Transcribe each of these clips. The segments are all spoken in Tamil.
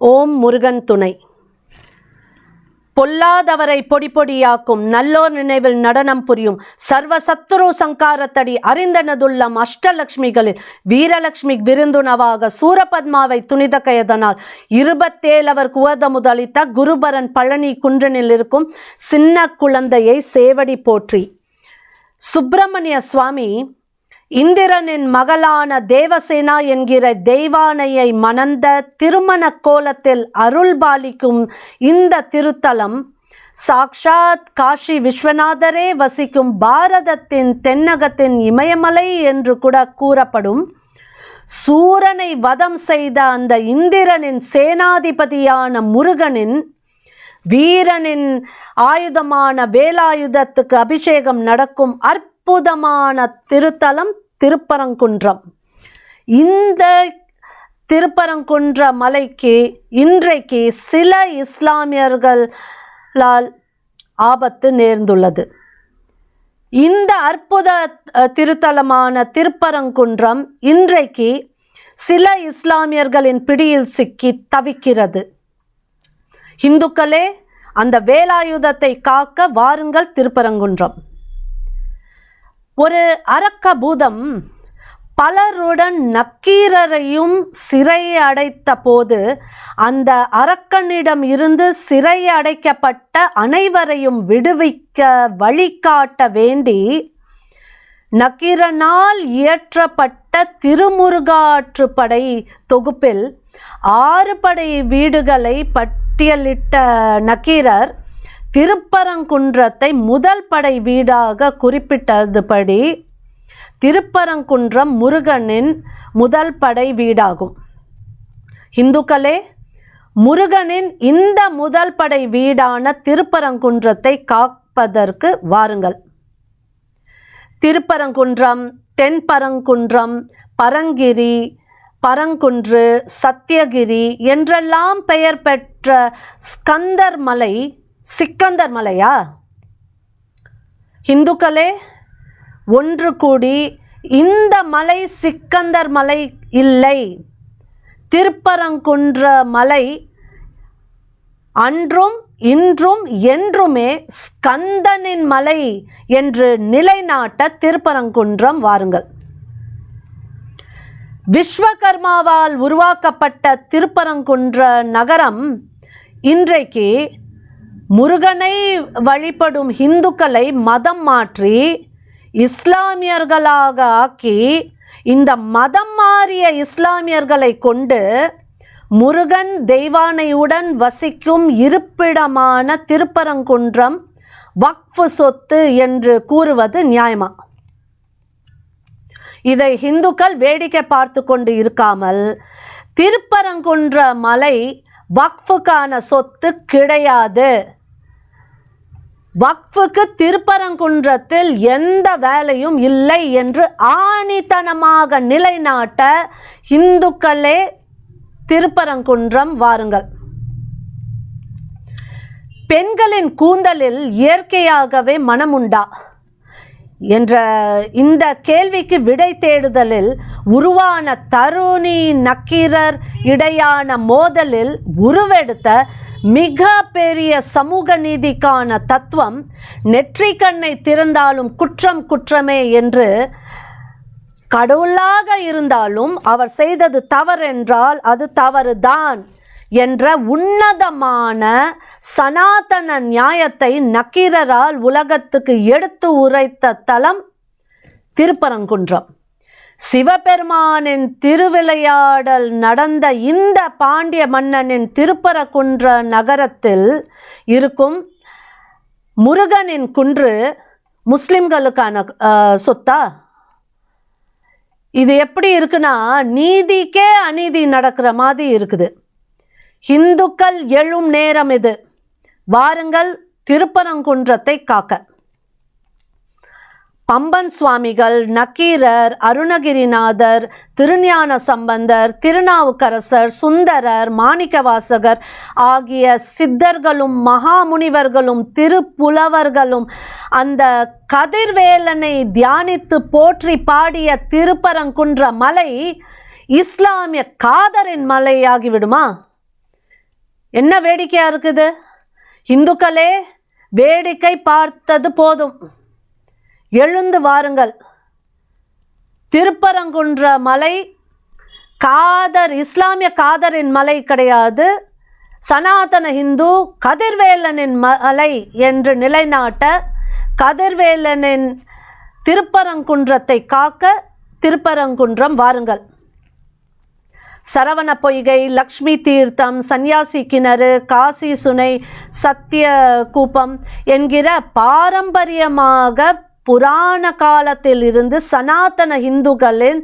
ஓம் முருகன் துணை. பொல்லாதவரை பொடி பொடியாக்கும் நல்லோர் நினைவில் நடனம் புரியும் சர்வ சத்துரு சங்காரத்தடி அறிந்தனதுள்ளம் அஷ்டலக்ஷ்மிகளில் வீரலக்ஷ்மி விருந்துணவாக சூரபத்மாவை துணித கயதனால் இருபத்தேழவர் குவதமுதளித்த குருபரன் பழனி குன்றனில் இருக்கும் சின்ன குழந்தையை சேவடி போற்றி. சுப்பிரமணிய சுவாமி இந்திரனின் மகளான தேவசேனா என்கிற தெய்வானையை மணந்த திருமண கோலத்தில் அருள்பாலிக்கும் இந்த திருத்தலம் சாக்ஷாத் காஷி விஸ்வநாதரே வசிக்கும் பாரதத்தின் தென்னகத்தின் இமயமலை என்று கூட கூறப்படும். சூரனை வதம் செய்த அந்த இந்திரனின் சேனாதிபதியான முருகனின் வீரனின் ஆயுதமான வேலாயுதத்துக்கு அபிஷேகம் நடக்கும் அற்புதமான திருத்தலம் திருப்பரங்குன்றம். இந்த திருப்பரங்குன்ற மலைக்கு இன்றைக்கு சில இஸ்லாமியர்களால் ஆபத்து நேர்ந்துள்ளது. இந்த அற்புத திருத்தலமான திருப்பரங்குன்றம் இன்றைக்கு சில இஸ்லாமியர்களின் பிடியில் சிக்கி தவிக்கிறது. இந்துக்களே அந்த வேலாயுதத்தை காக்க வாருங்கள் திருப்பரங்குன்றம். ஒரு அரக்க பூதம் பலருடன் நக்கீரரையும் சிறை அடைத்த போது அந்த அரக்கனிடம் இருந்து சிறை அடைக்கப்பட்ட அனைவரையும் விடுவிக்க வழிகாட்ட வேண்டி நக்கீரனால் இயற்றப்பட்ட திருமுருகாற்றுப்படை தொகுப்பில் ஆறு படை வீடுகளை பட்டியலிட்ட நக்கீரர் திருப்பரங்குன்றத்தை முதல் படை வீடாக குறிப்பிட்டதுபடி திருப்பரங்குன்றம் முருகனின் முதல் படை வீடாகும். இந்துக்களே முருகனின் இந்த முதல் படை வீடான திருப்பரங்குன்றத்தை காப்பதற்கு வாருங்கள். திருப்பரங்குன்றம் தென்பரங்குன்றம் பரங்கிரி பரங்குன்று சத்தியகிரி என்றெல்லாம் பெயர் பெற்ற ஸ்கந்தர் மலை சிக்கந்தர் மலையா? இந்துக்களே ஒன்று கூடி இந்த மலை சிக்கந்தர் மலை இல்லை. திருப்பரங்குன்ற மலை அன்றும் இன்றும் என்றுமே ஸ்கந்தனின் மலை என்று நிலைநாட்ட திருப்பரங்குன்றம் வாருங்கள். விஸ்வகர்மாவால் உருவாக்கப்பட்ட திருப்பரங்குன்ற நகரம் இன்றைக்கு முருகனை வழிபடும் இந்துக்களை மதம் மாற்றி இஸ்லாமியர்களாக ஆக்கி இந்த மதம் மாறிய இஸ்லாமியர்களை கொண்டு முருகன் தெய்வானையுடன் வசிக்கும் இருப்பிடமான திருப்பரங்குன்றம் வக்ஃபு சொத்து என்று கூறுவது நியாயமா? இதை இந்துக்கள் வேடிக்கை பார்த்து கொண்டு இருக்காமல் திருப்பரங்குன்ற மலை வக்ஃபுக்கான சொத்து கிடையாது. வக்ஃபுக்கு திருப்பரங்குன்றத்தில் எந்த வேலையும் இல்லை என்று ஆணித்தனமாக நிலைநாட்ட இந்துக்களே திருப்பரங்குன்றம் வாருங்கள். பெண்களின் கூந்தலில் இயற்கையாகவே மனமுண்டா? என்ற இந்த கேள்விக்கு விடை தேடுதலில் உருவான தருணி நக்கீரர் இடையான மோதலில் உருவெடுத்த மிக பெரிய சமூக நீதிக்கான தத்துவம் நெற்றிக்கண்ணை திறந்தாலும் குற்றம் குற்றமே என்று கடவுளாக இருந்தாலும் அவர் செய்தது தவறென்றால் அது தவறுதான் என்ற உன்னதமான சனாதன நியாயத்தை நக்கீரரால் உலகத்துக்கு எடுத்து உரைத்த தலம் திருப்பரங்குன்றம். சிவபெருமானின் திருவிளையாடல் நடந்த இந்த பாண்டிய மன்னனின் திருப்பரங்குன்ற நகரத்தில் இருக்கும் முருகனின் குன்று முஸ்லிம்களுக்கான சொத்தா? இது எப்படி இருக்குன்னா நீதிக்கே அநீதி நடக்கிற மாதிரி இருக்குது. இந்துக்கள் எழும் நேரம் இது. வாருங்கள் திருப்பரங்குன்றத்தை காக்க. பம்பன் சுவாமிகள் நக்கீரர் அருணகிரிநாதர் திருஞான சம்பந்தர் திருநாவுக்கரசர் சுந்தரர் மாணிக்கவாசகர் ஆகிய சித்தர்களும் மகாமுனிவர்களும் திருப்புலவர்களும் அந்த கதிர்வேலனை தியானித்து போற்றி பாடிய திருப்பரங்குன்ற மலை இஸ்லாமிய காதரின் மலையாகிவிடுமா? என்ன வேடிக்கையாக இருக்குது? இந்துக்களே வேடிக்கை பார்த்தது போதும். எழுந்து வாருங்கள். திருப்பரங்குன்ற மலை காதர் இஸ்லாமிய காதரின் மலை கிடையாது. சனாதன இந்து கதிர்வேலனின் மலை என்று நிலைநாட்ட கதிர்வேலனின் திருப்பரங்குன்றத்தை காக்க திருப்பரங்குன்றம் வாருங்கள். சரவண பொய்கை லக்ஷ்மி தீர்த்தம் சன்னியாசி கிணறு காசி சுனை சத்திய கூப்பம் என்கிற பாரம்பரியமாக புராண காலத்தில் இருந்து சனாதன இந்துக்களின்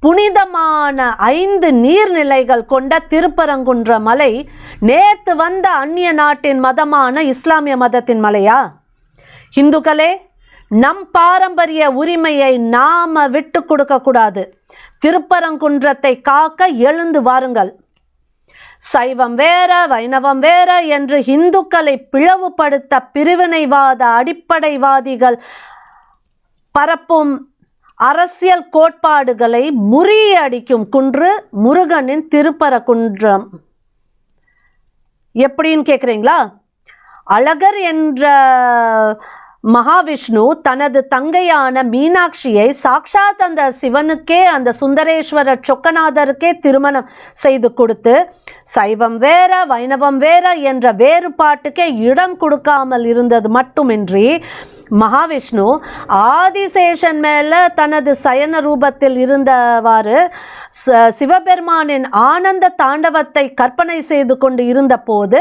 புனிதமான ஐந்து நீர்நிலைகள் கொண்ட திருப்பரங்குன்ற மலை நேத்து வந்த அந்நிய நாட்டின் மதமான இஸ்லாமிய மதத்தின் மலையா? இந்துக்களே நம் பாரம்பரிய உரிமையை நாம விட்டு கொடுக்க கூடாது. திருப்பரங்குன்றத்தை காக்க எழுந்து வாருங்கள். சைவம் வேற வைணவம் வேற என்று இந்துக்களை பிளவுபடுத்த பிரிவினைவாத அடிப்படைவாதிகள் பரப்பும் அரசியல் கோட்பாடுகளை முறியடிக்கும் குன்று முருகனின் திருப்பரங்குன்றம். எப்படின்னு கேட்குறீங்களா அழகர் என்ற மகாவிஷ்ணு தனது தங்கையான மீனாட்சியை சாக்ஷாத் அந்த சிவனுக்கே அந்த சுந்தரேஸ்வரர் சொக்கநாதருக்கே திருமணம் செய்து கொடுத்து சைவம் வேற வைணவம் வேற என்ற வேறுபாட்டுக்கே இடம் கொடுக்காமல் இருந்தது மட்டுமின்றி மகாவிஷ்ணு ஆதிசேஷன் மேல தனது சயன ரூபத்தில் இருந்தவாறு சிவபெருமானின் ஆனந்த தாண்டவத்தை கற்பனை செய்து கொண்டு இருந்தபோது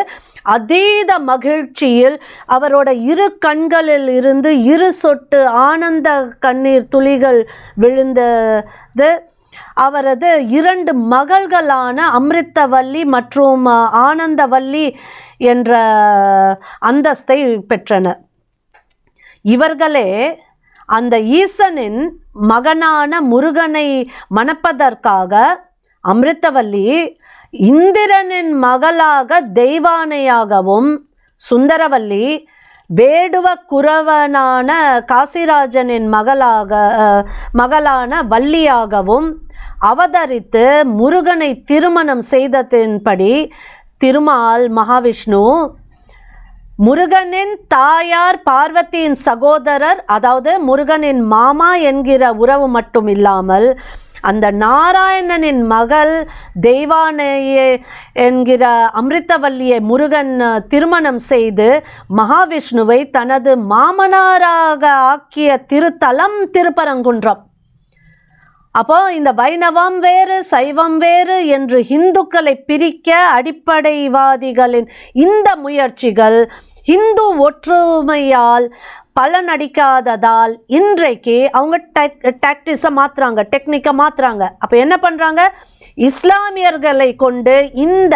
அதீத மகிழ்ச்சியில் அவரோட இரு கண்களில் இருந்து இரு சொட்டு ஆனந்த கண்ணீர் துளிகள் விழுந்தது. அவரது இரண்டு மகள்களான அமிர்தவல்லி மற்றும் ஆனந்தவல்லி என்ற அந்தஸ்தை பெற்றனர். இவர்களே அந்த ஈசனின் மகனான முருகனை மணப்பதற்காக அமிர்தவல்லி இந்திரனின் மகளாக தெய்வானையாகவும் சுந்தரவல்லி வேடுவ குரவனான காசிராஜனின் மகளாக மகளான வள்ளியாகவும் அவதரித்து முருகனை திருமணம் செய்ததின்படி திருமால் மகாவிஷ்ணு முருகனின் தாயார் பார்வதியின் சகோதரர் அதாவது முருகனின் மாமா என்கிற உறவு மட்டும் இல்லாமல் அந்த நாராயணனின் மகள் தெய்வானையே என்கிற அமிர்தவல்லியை முருகன் திருமணம் செய்து மகாவிஷ்ணுவை தனது மாமனாராக ஆக்கிய திருத்தலம் திருப்பரங்குன்றம். அப்போ இந்த வைணவம் வேறு சைவம் வேறு என்று இந்துக்களை பிரிக்க அடிப்படைவாதிகளின் இந்த முயற்சிகள் இந்து ஒற்றுமையால் பலனடிக்காததால் இன்றைக்கு அவங்க டெக் டாக்டிஸை மாற்றுறாங்க டெக்னிக்கை மாற்றுறாங்க அப்போ என்ன பண்ணுறாங்க இஸ்லாமியர்களை கொண்டு இந்த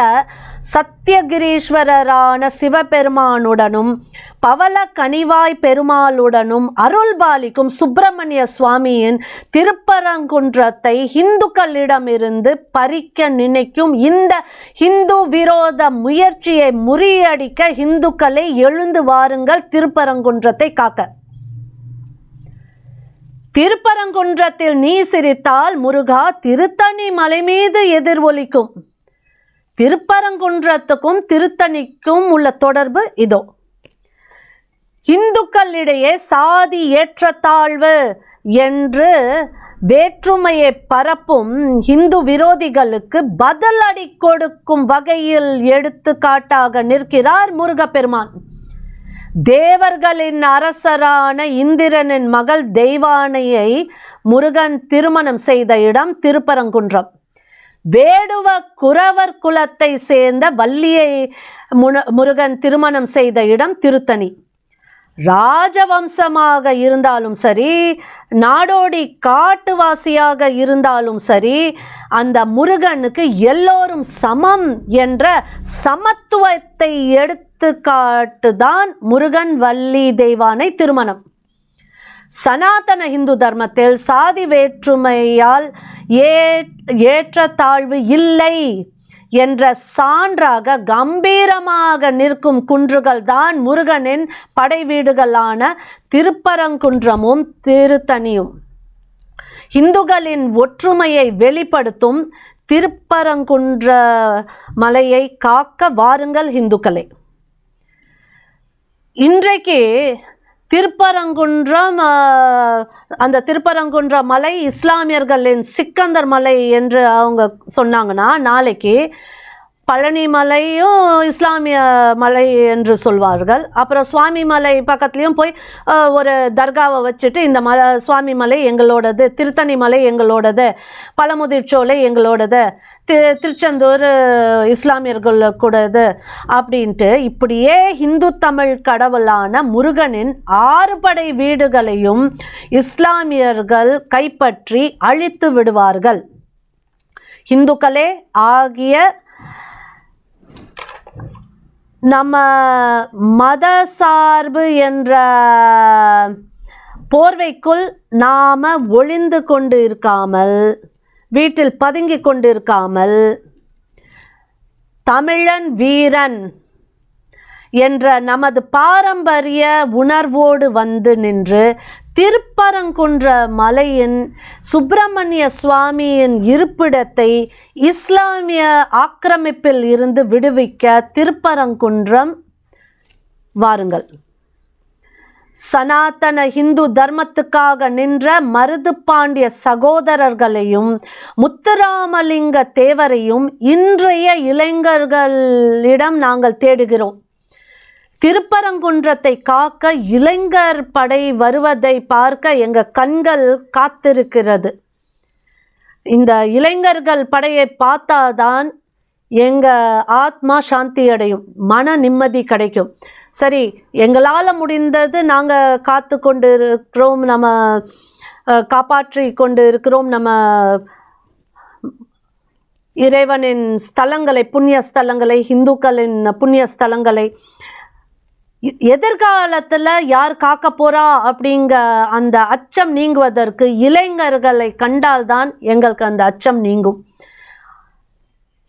சத்தியகிரீஸ்வரரான சிவபெருமானுடனும் பவள கனிவாய் பெருமாளுடனும் அருள்பாலிக்கும் சுப்பிரமணிய சுவாமியின் திருப்பரங்குன்றத்தை இந்துக்களிடமிருந்து பறிக்க நினைக்கும் இந்த இந்து விரோத முயற்சியை முறியடிக்க இந்துக்களை எழுந்து வாருங்கள் திருப்பரங்குன்றத்தை காக்க. திருப்பரங்குன்றத்தில் நீ சிரித்தால் முருகா திருத்தணி மலை மீது எதிர் ஒலிக்கும் திருப்பரங்குன்றத்துக்கும் திருத்தணிக்கும் உள்ள தொடர்பு இதோ. இந்துக்களிடையே சாதி ஏற்றத்தாழ்வு என்று வேற்றுமையை பரப்பும் இந்து விரோதிகளுக்கு பதிலடி கொடுக்கும் வகையில் எடுத்துக்காட்டாக நிற்கிறார் முருகப்பெருமான். தேவர்களின் அரசரான இந்திரனின் மகள் தெய்வானையை முருகன் திருமணம் செய்த இடம் திருப்பரங்குன்றம். வேடுவ குறவர் குலத்தை சேர்ந்த வள்ளியை முன- முருகன் திருமணம் செய்த இடம் திருத்தணி. ராஜவம்சமாக இருந்தாலும் சரி நாடோடி காட்டுவாசியாக இருந்தாலும் சரி அந்த முருகனுக்கு எல்லோரும் சமம் என்ற சமத்துவத்தை எடுத்துக்காட்டுதான் முருகன் வள்ளி தெய்வானை திருமணம். சனாதன இந்து தர்மத்தில் சாதி வேற்றுமையால் ஏ ஏற்றத்தாழ்வு இல்லை என்ற சான்றாக கம்பீரமாக நிற்கும் குன்றுகள் தான் முருகனின் படை வீடுகளான திருப்பரங்குன்றமும் திருத்தணியும். இந்துக்களின் ஒற்றுமையை வெளிப்படுத்தும் திருப்பரங்குன்ற மலையை காக்க வாருங்கள் இந்துக்களை இன்றைக்கு திருப்பரங்குன்றம் அந்த திருப்பரங்குன்ற மலை இஸ்லாமியர்களின் சிக்கந்தர் மலை என்று அவங்க சொன்னாங்கன்னா நாளைக்கு பழனி மலையும் இஸ்லாமிய மலை என்று சொல்வார்கள். அப்புறம் சுவாமி மலை பக்கத்துலேயும் போய் ஒரு தர்காவை வச்சுட்டு இந்த மலை சுவாமி மலை எங்களோடது திருத்தணி மலை எங்களோடது பழமுதிர்ச்சோலை எங்களோடது தி திருச்செந்தூர் இஸ்லாமியர்கள் கூடது அப்படின்ட்டு இப்படியே இந்து தமிழ் கடவுளான முருகனின் ஆறுபடை வீடுகளையும் இஸ்லாமியர்கள் கைப்பற்றி அழித்து விடுவார்கள். இந்துக்களே ஆகிய நம்ம மத சார்பு என்ற போர்வைக்குள் நாம் ஒளிந்து கொண்டு இருக்காமல் வீட்டில் பதுங்கி கொண்டு இருக்காமல் தமிழன் வீரன் என்ற நமது பாரம்பரிய உணர்வோடு வந்து நின்று திருப்பரங்குன்ற மலையின் சுப்பிரமணிய சுவாமியின் இருப்பிடத்தை இஸ்லாமிய ஆக்கிரமிப்பில் இருந்து விடுவிக்க திருப்பரங்குன்றம் வாருங்கள். சனாதன இந்து தர்மத்துக்காக நின்ற மருது பாண்டிய சகோதரர்களையும் முத்துராமலிங்க தேவரையும் இன்றைய இளைஞர்களிடம் நாங்கள் தேடுகிறோம். திருப்பரங்குன்றத்தை காக்க இளைஞர் படை வருவதை பார்க்க எங்கள் கண்கள் காத்திருக்கிறது. இந்த இளைஞர்கள் படையை பார்த்தாதான் எங்கள் ஆத்மா சாந்தி அடையும் மன நிம்மதி கிடைக்கும். சரி எங்களால் முடிந்தது நாங்கள் காத்து கொண்டு இருக்கிறோம் நம்ம காப்பாற்றி கொண்டு இருக்கிறோம் நம்ம இறைவனின் ஸ்தலங்களை புண்ணிய ஸ்தலங்களை இந்துக்களின் புண்ணிய ஸ்தலங்களை எதிர்காலத்தில் யார் காக்க போகிறா அப்படிங்க அந்த அச்சம் நீங்குவதற்கு இளைஞர்களை கண்டால்தான் எங்களுக்கு அந்த அச்சம் நீங்கும்.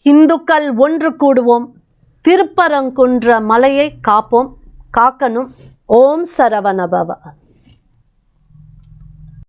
இந்துக்கள் ஒன்று கூடுவோம். திருப்பரங்குன்ற மலையை காப்போம். காக்கணும். ஓம் சரவணபவ